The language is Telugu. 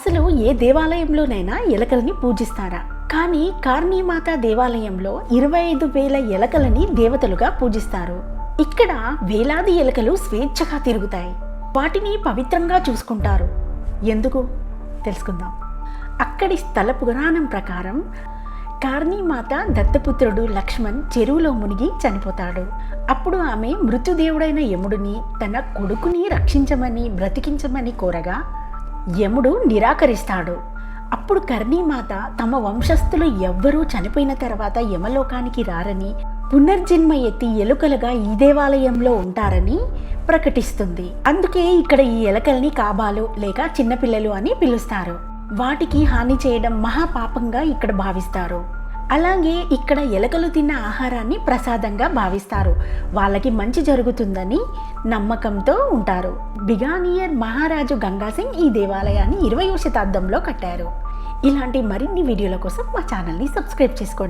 అసలు ఏ దేవాలయంలోనైనా ఎలకలని పూజిస్తారా? కానీ కార్ణీమాత దేవాలయంలో ఇరవై ఐదు వేల ఎలకలని దేవతలుగా పూజిస్తారు. ఇక్కడ వేలాది ఎలకలు స్వేచ్ఛగా తిరుగుతాయి. వాటిని పవిత్రంగా చూసుకుంటారు. ఎందుకు? తెలుసుకుందాం. అక్కడి స్థల పురాణం ప్రకారం కార్ణీమాత దత్తపుత్రుడు లక్ష్మణ్ చెరువులో మునిగి చనిపోతాడు. అప్పుడు ఆమె మృత్యుదేవుడైన యముడిని తన కొడుకుని రక్షించమని బ్రతికించమని కోరగా యముడు నిరాకరిస్తాడు. అప్పుడు కర్ణీమాత తమ వంశస్థులు ఎవ్వరూ చనిపోయిన తర్వాత యమలోకానికి రారని పునర్జన్మ ఎత్తి ఎలుకలుగా ఈ దేవాలయంలో ఉంటారని ప్రకటిస్తుంది. అందుకే ఇక్కడ ఈ ఎలకల్ని కాబాలు లేక చిన్నపిల్లలు అని పిలుస్తారు. వాటికి హాని చేయడం మహాపాపంగా ఇక్కడ భావిస్తారు. అలాగే ఇక్కడ ఎలకలు తిన్న ఆహారాన్ని ప్రసాదంగా భావిస్తారు. వాళ్ళకి మంచి జరుగుతుందని నమ్మకంతో ఉంటారు. బిగానియర్ మహారాజు గంగాసింగ్ ఈ దేవాలయాన్ని ఇరవయో శతాబ్దంలో కట్టారు. ఇలాంటి మరిన్ని వీడియోల కోసం మా ఛానల్ని సబ్స్క్రైబ్ చేసుకోండి.